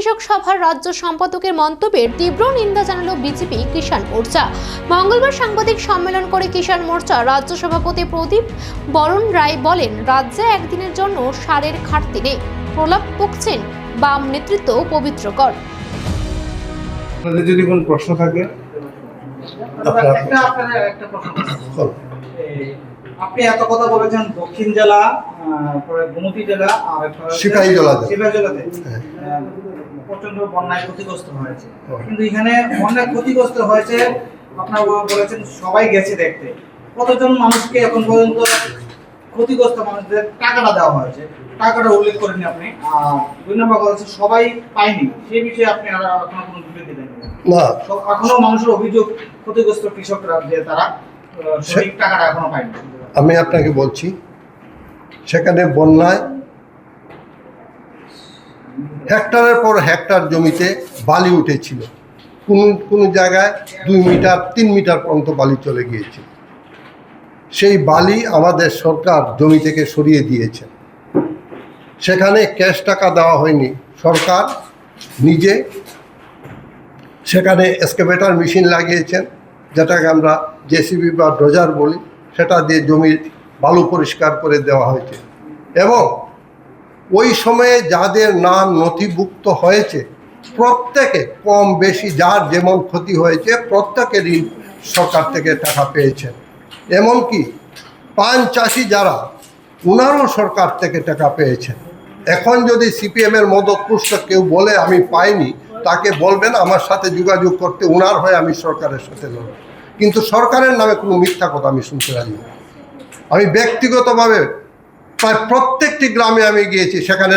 কৃষক সভার রাজ্য সম্পাদকের মন্তব্যের তীব্র নিন্দা জানালো বিজেপি কিষাণ মোর্চা। মঙ্গলবার সাংবাদিক সম্মেলন করে কিষাণ মোর্চা রাজ্য সভাপতি প্রদীপ বরণ রায় বলেন রাজ্যে একদিনের জন্য সারের ঘাটতি নেই। প্রলাপ বকছেন বাম নেতৃত্ব পবিত্রকর আপনাদের যদি কোনো প্রশ্ন থাকে আপনারা একটা প্রশ্ন বলুন। এই, আপনি এত কথা বলেছেন দক্ষিণ জেলা গোমতী জেলা আর সিপাহী জেলাতে। সিপাহী জেলাতে। হ্যাঁ। প্রচণ্ড বন্যায় ক্ষতিগ্রস্ত হয়েছে। হ্যাঁ। কিন্তু এখানে বন্যায় ক্ষতিগ্রস্ত হয়েছে আপনার বলেছেন সবাই গেছে দেখতে। কতজন মানুষকে এখন পর্যন্ত ক্ষতিগ্রস্ত মানুষদের টাকাটা দেওয়া হয়েছে? টাকাটা উল্লেখ করেনি আপনি। আর দুই নম্বর কথা হচ্ছে সবাই পায়নি। সেই বিষয়ে আপনি আর এখনও কোনো বিবৃতি দেননি না। এখনও মানুষের অভিযোগ ক্ষতিগ্রস্ত কৃষকরা যে তারা সঠিক টাকাটা এখনও পায়নি। আমি আপনাকে বলছি, সেখানে বন্যায় হেক্টরের পর হেক্টর জমিতে বালি উঠেছিল। কোন কোন জায়গায় দুই মিটার, তিন মিটার পর্যন্ত বালি চলে গিয়েছে। সেই বালি আমাদের সরকার জমি থেকে সরিয়ে দিয়েছে। সেখানে ক্যাশ টাকা দেওয়া হয়নি। সরকার নিজে সেখানে এসকেভেটার মেশিন লাগিয়েছেন, যেটাকে আমরা জেসিবি বা ডোজার বলি। সেটা দিয়ে জমির বালু পরিষ্কার করে দেওয়া হয়েছে। এবং ওই সময়ে যাদের নাম নথিভুক্ত হয়েছে, প্রত্যেকে কম বেশি যার যেমন ক্ষতি হয়েছে, প্রত্যেকেরই সরকার থেকে টাকা পেয়েছেন এমনকি পান চাষি যারা, উনারও সরকার থেকে টাকা পেয়েছেন এখন যদি সিপিএমের মদতপুষ্ট কেউ বলে, আমি পাইনি, তাকে বলবেন, আমার সাথে যোগাযোগ করতে, উনার হয়ে আমি সরকারের সাথে লড়ব। কিন্তু সরকারের নামে কোনো মিথ্যা কথা আমি শুনতে রাজি। আমি ব্যক্তিগতভাবে প্রায় প্রত্যেকটি গ্রামে আমি গিয়েছি, সেখানে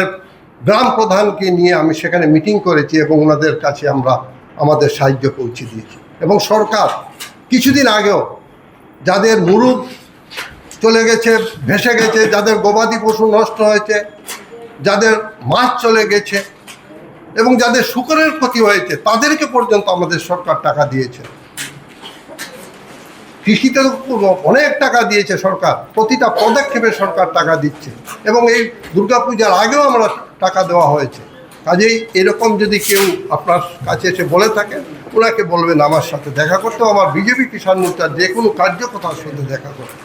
গ্রাম প্রধানকে নিয়ে আমি সেখানে মিটিং করেছি এবং ওনাদের কাছে আমরা আমাদের সাহায্য পৌঁছে দিয়েছি এবং সরকার কিছুদিন আগেও যাদের মুরুব চলে গেছে, ভেসে গেছে, যাদের গবাদি পশু নষ্ট হয়েছে, যাদের মাছ চলে গেছে এবং যাদের শুকরের ক্ষতি হয়েছে, তাদেরকে পর্যন্ত আমাদের সরকার টাকা দিয়েছে কৃষিতে অনেক টাকা দিয়েছে সরকার, প্রতিটা পদক্ষেপে সরকার টাকা দিচ্ছে। এবং এই দুর্গাপূজার আগেও আমরা টাকা দেওয়া হয়েছে। কাজেই এরকম যদি কেউ আপনার কাছে এসে বলে থাকে, ওনাকে বলবেন, আমার সাথে দেখা করতে আমার বিজেপি কিষাণ মোর্চার যে কোনো কার্যকথার সাথে দেখা করতে।